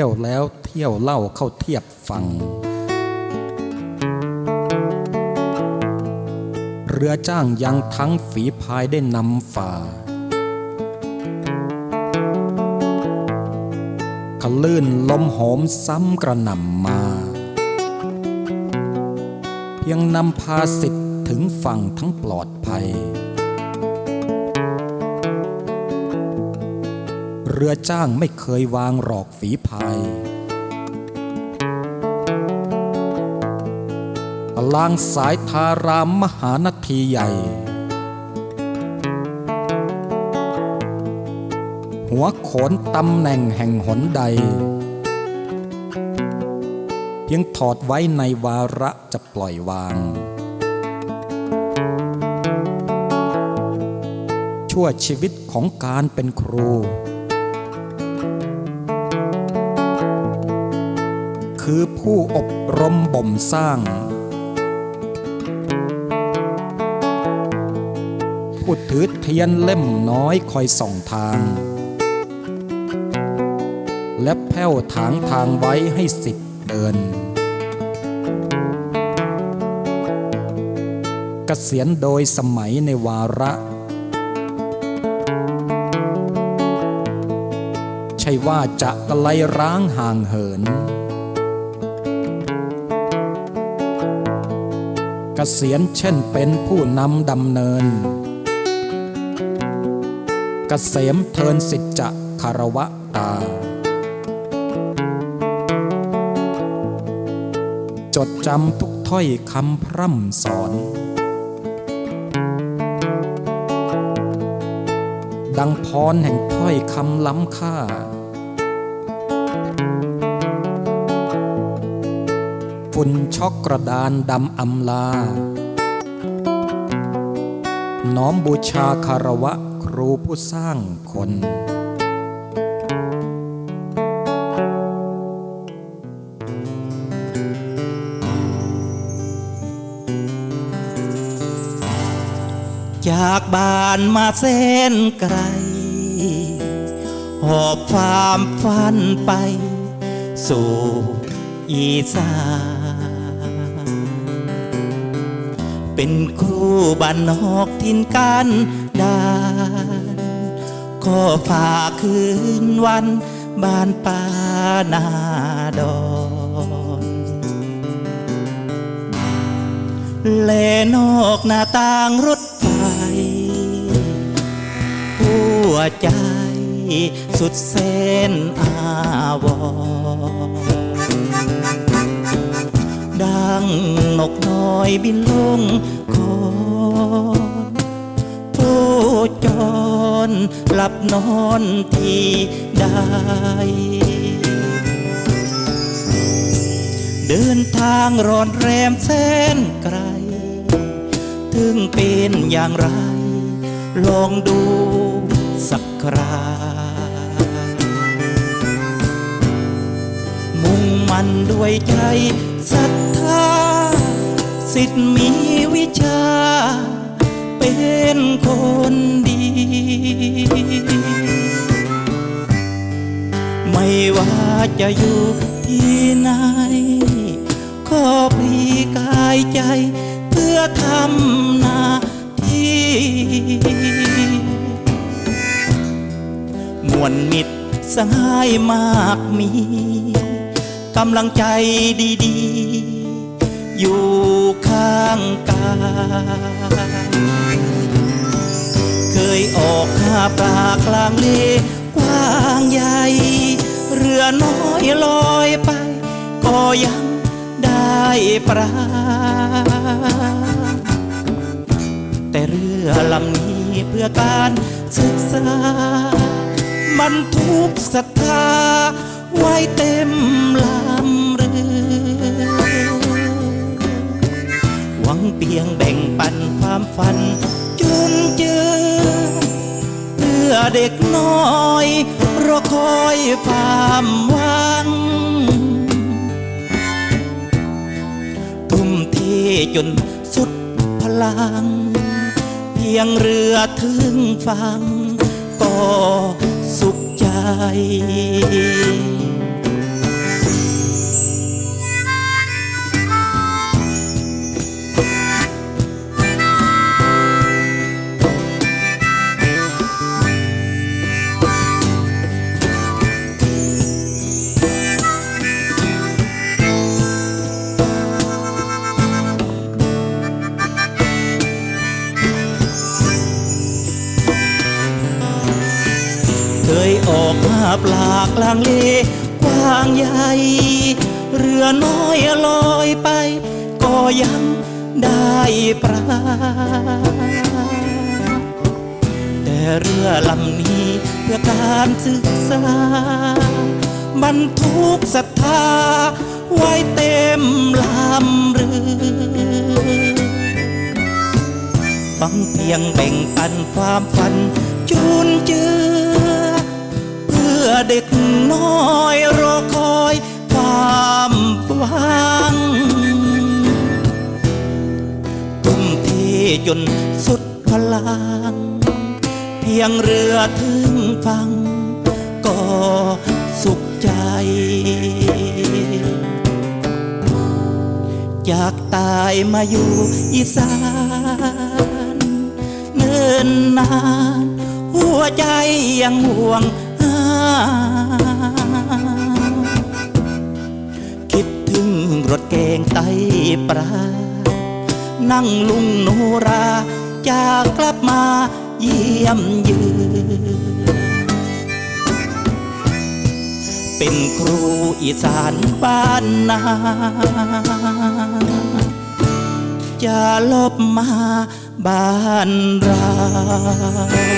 ที่ยวแล้วเที่ยวเล่าเข้าเทียบฟัง เรือจ้างยังทั้งฝีพายได้นำฝ่าขลื่นลมโหมซ้ำกระหน่ำมา เพียงนำพาสิทธิ์ถึงฝั่งทั้งปลอดภัย เรือจ้างไม่เคยวางหลอกฝีพายลางสายทารามมหานาทีใหญ่ หัวโขนตำแหน่งแห่งหนใด เพียงถอดไว้ในวาระจะปล่อยวาง ชั่วชีวิตของการเป็นครู คือผู้อบรมบ่มสร้าง ผู้ถือเทียนเล่มน้อยคอยส่องทาง และแผ้วถางทางไว้ให้สิทธิ์เดินเกษียณโดยสมัยในวาระ ใช่ว่าจะกระไลร้างห่างเหิน กษียณเช่นเป็นผู้นำดำเนิน เกษมเทินสิทธิจะคารวะตา จดจำทุกถ้อยคำพร่ำสอน ดังพรแห่งถ้อยคำล้ำค่า ฝุ่นช็อกกระดานดำอำลา น้อมบูชาคารวะครูผู้สร้างคนจากบ้านมาเส้นไกล หอบความฝันไป สู่อีสาน เป็นครูบ้านนอกทินกันดานก็ฝากคืนวันบ้านป่านาดอนเลนอกหน้าต่างรถไฟหัวใจสุดเส้นอาวร นกน้อยบินลงคอนผู้จรหลับนอนที่ใดเดินทางร้อนแรมแสนไกล ถึงเป็นอย่างไร ลองดูสักครามุ่งมันด้วยใจศรัทธา สิทธิ์มีวิชา เป็นคนดี ไม่ว่าจะอยู่ที่ไหนขอปลีกายใจ เพื่อทำหน้าที่ มวลมิตรสหายมากมีกำลังใจดี ๆ อยู่ข้างกายเคยออกหาปลากลางเลกว้างใหญ่ เรือน้อยลอยไป ก็ยังได้ปลาแต่เรือลำนี้เพื่อการศึกษา มันทุกศรัทธาไว้เต็มลำ เพียงแบ่งปันความฝันจุนเจือเพื่อเด็กน้อยรอคอยความหวัง ทุ่มเทจนสุดพลัง เพียงเรือถึงฟังก็สุขใจ คยออกหาปลากลางเลกว้างใหญ่ เรือน้อยลอยไป ก็ยังได้ปลาแต่เรือลำนี้เพื่อการศึกษา บรรทุกศรัทธา ไว้เต็มลำเรือบังเพียงแบ่งปันความฝันจุนเจือ อเด็กน้อยรอคอยความหวังทุ่มเทจนสุดพลัง เพียงเรือถึงฟัง ก็สุขใจอยากตายมาอยู่อีสานเนินนาน หัวใจยังห่วง รถเก่งไตปลานั่งลุงโนราจะกลับมาเยี่ยมเยือนเป็นครูอีสานบ้านนาจะลบมาบ้านเรา